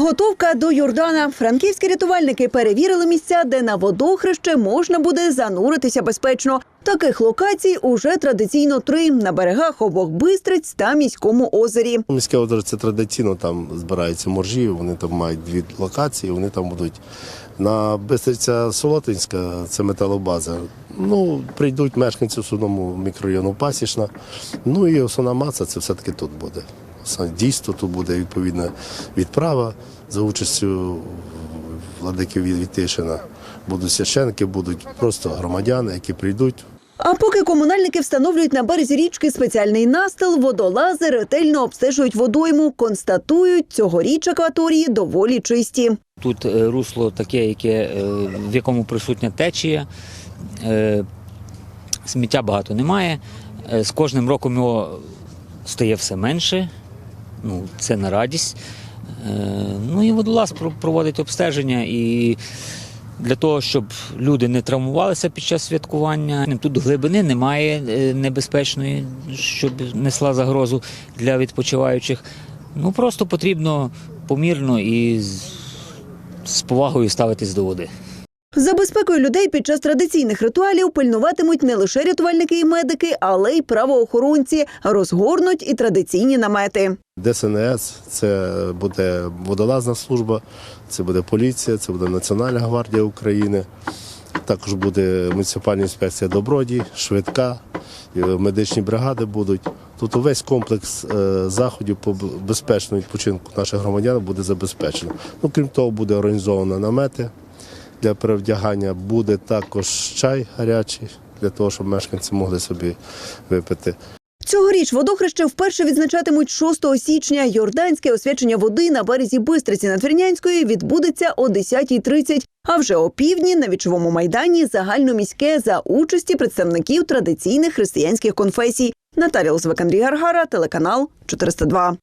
Підготовка до Йордана. Франківські рятувальники перевірили місця, де на водохреще можна буде зануритися безпечно. Таких локацій уже традиційно три на берегах обох бистриць та міському озері. Міське озеро це традиційно, там збираються моржі, вони там мають дві локації, вони там будуть. На Бистриця Солотинська, це металобаза. Ну, прийдуть мешканці в судному мікрорайону Пасічна. Ну і основна маса це все-таки тут буде. Дійство тут буде відповідна відправа за участю владики Вітишина. Будуть священники, будуть просто громадяни, які прийдуть, А поки комунальники встановлюють на березі річки спеціальний настил, водолази ретельно обстежують водойму, констатують, цьогоріч акваторії доволі чисті. Тут е, русло таке, яке, е, в якому присутня течія, е, сміття багато немає. З кожним роком його стає все менше. Ну, це на радість. Е, Ну і водолаз проводить обстеження і для того, щоб люди не травмувалися під час святкування. Тут глибини немає е, небезпечної, щоб несла загрозу для відпочиваючих. Ну просто потрібно помірно і з, з повагою ставитись до води. За безпекою людей під час традиційних ритуалів пильнуватимуть не лише рятувальники і медики, але й правоохоронці. Розгорнуть і традиційні намети. ДСНС, це буде водолазна служба, це буде поліція, це буде Національна гвардія України. Також буде муніципальна інспекція добродій, швидка, медичні бригади будуть. Тут увесь комплекс е, заходів по безпечному відпочинку наших громадян буде забезпечено. Ну, крім того, буде організовано намети для перевдягання, буде також чай гарячий для того, щоб мешканці могли собі випити. Цьогоріч водохреще вперше відзначатимуть 6 січня. Йорданське освячення води на березі Бистриці Надвірнянської відбудеться о 10.30. А вже о півдні на вічовому майдані загальноміське за участі представників традиційних християнських конфесій. Наталія Лозвик, Андрій Гаргара, телеканал 402.